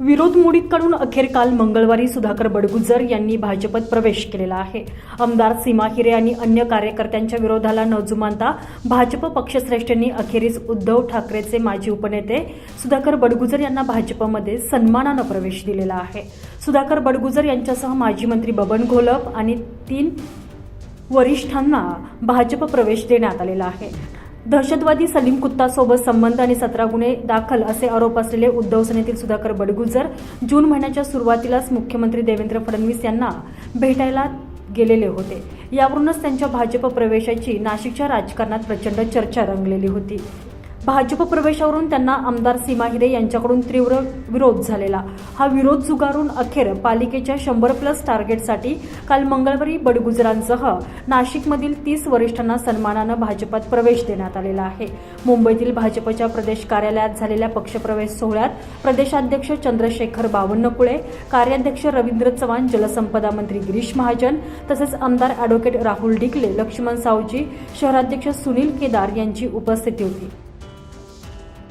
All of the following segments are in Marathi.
विरोध मोडीत काढून अखेर काल मंगळवारी सुधाकर बडगुजर यांनी भाजपत प्रवेश केलेला आहे. आमदार सीमा हिरे आणि अन्य कार्यकर्त्यांच्या विरोधाला न जुमानता भाजप पक्षश्रेष्ठींनी अखेरीस उद्धव ठाकरेचे माजी उपनेते सुधाकर बडगुजर यांना भाजपमध्ये सन्मानानं प्रवेश दिलेला आहे. सुधाकर बडगुजर यांच्यासह माजी मंत्री बबन घोलप आणि तीन वरिष्ठांना भाजप प्रवेश देण्यात आलेला आहे. दहशतवादी सलीम कुत्तासोबत संबंध आणि सतरा गुन्हे दाखल असे आरोप असलेले उद्धव सेनेतील सुधाकर बडगुजर जून महिन्याच्या सुरुवातीलाच मुख्यमंत्री देवेंद्र फडणवीस यांना भेटायला गेलेले होते. यावरूनच त्यांच्या भाजप प्रवेशाची नाशिकच्या राजकारणात प्रचंड चर्चा रंगलेली होती. भाजप प्रवेशावरून त्यांना आमदार सीमा हिरे यांच्याकडून तीव्र विरोध झालेला. हा विरोध झुगारून अखेर पालिकेच्या शंभर प्लस टार्गेटसाठी काल मंगळवारी बडगुजरांसह नाशिकमधील तीस वरिष्ठांना सन्मानानं भाजपात प्रवेश देण्यात आलेला आहे. मुंबईतील भाजपच्या प्रदेश कार्यालयात झालेल्या पक्षप्रवेश सोहळ्यात प्रदेशाध्यक्ष चंद्रशेखर बावनकुळे कार्याध्यक्ष रवींद्र चव्हाण जलसंपदा मंत्री गिरीश महाजन तसेच आमदार अॅडव्होकेट राहुल डिकले लक्ष्मण सावजी शहराध्यक्ष सुनील केदार यांची उपस्थिती होती.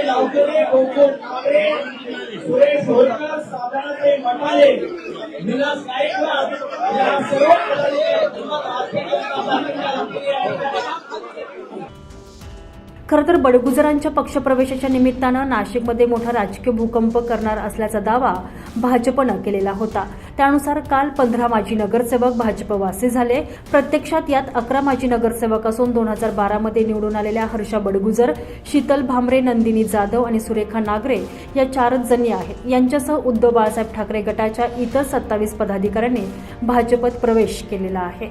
सदाताई लावकरे, गोकुळ कांबळे, सुरेश होळकर, साधारणते मटाले, विलास गायकवाड या सर्व पदाधिकाऱ्यांना खरं तर बडगुजरांच्या पक्षप्रवेशाच्या निमित्तानं नाशिकमध्ये मोठा राजकीय भूकंप करणार असल्याचा दावा भाजपनं केलेला होता. त्यानुसार काल पंधरा माजी नगरसेवक भाजपवासी झाले. प्रत्यक्षात यात अकरा माजी नगरसेवक असून दोन हजार बारामध्ये निवडून आलेल्या हर्षा बडगुजर शीतल भामरे नंदिनी जाधव आणि सुरेखा नागरे या चारच जणी आहेत. यांच्यासह उद्धव बाळासाहेब ठाकरे गटाच्या इतर सत्तावीस पदाधिकाऱ्यांनी भाजपत प्रवेश केलेला आहे.